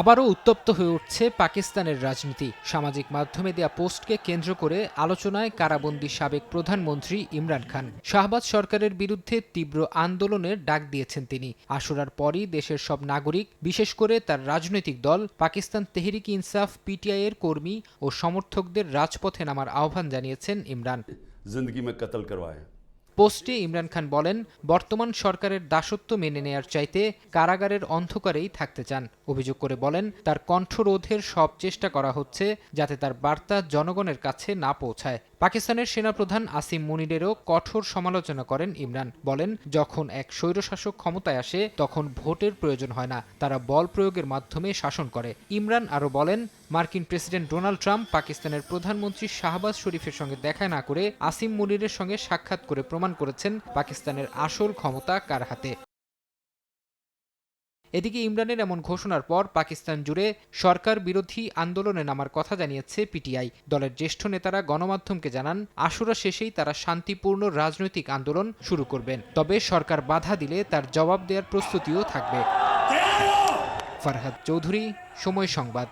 আবারও উত্তপ্ত হয়ে উঠছে পাকিস্তানের রাজনীতি। সামাজিক মাধ্যমে দেয়া পোস্টকে কেন্দ্র করে আলোচনায় কারাবন্দী সাবেক প্রধানমন্ত্রী ইমরান খান। শাহবাজ সরকারের বিরুদ্ধে তীব্র আন্দোলনের ডাক দিয়েছেন তিনি। আসরার পরই দেশের সব নাগরিক, বিশেষ করে তার রাজনৈতিক দল, পাকিস্তান তেহরিক ইনসাফ, পিটিআই এর কর্মী ও সমর্থকদের রাজপথে নামার আহ্বান জানিয়েছেন ইমরান। জিন্দগি মে কতল পোস্টে ইমরান খান বলেন, বর্তমান সরকারের দাসত্ব মেনে নেয়ার চাইতে কারাগারের অন্ধকারেই থাকতে চান। অভিযোগ করে বলেন, তার কণ্ঠরোধের সব চেষ্টা করা হচ্ছে যাতে তার বার্তা জনগণের কাছে না পৌঁছায়। পাকিস্তানের সেনাপ্রধান আসিম মুনিরেরও কঠোর সমালোচনা করেন ইমরান। বলেন, যখন এক স্বৈরশাসক ক্ষমতায় আসে, তখন ভোটের প্রয়োজন হয় না, তারা বল প্রয়োগের মাধ্যমে শাসন করে। ইমরান আরও বলেন, মার্কিন প্রেসিডেন্ট ডোনাল্ড ট্রাম্প পাকিস্তানের প্রধানমন্ত্রী শাহবাজ শরীফের সঙ্গে দেখা না করে আসিম মুনিরের সঙ্গে সাক্ষাৎ করে প্রমাণ করেছেন পাকিস্তানের আসল ক্ষমতা কার হাতে। এদিকে ইমরানের এমন ঘোষণার পর পাকিস্তান জুড়ে সরকার বিরোধী আন্দোলনে নামার কথা জানিয়েছে পিটিআই। দলের জ্যেষ্ঠ নেতারা গণমাধ্যমকে জানান আশুরা শেষেই তারা শান্তিপূর্ণ রাজনৈতিক আন্দোলন শুরু করবেন। তবে সরকার বাধা দিলে তার জবাব দেওয়ার প্রস্তুতিও থাকবে। ফারহাদ চৌধুরী সময় সংবাদ।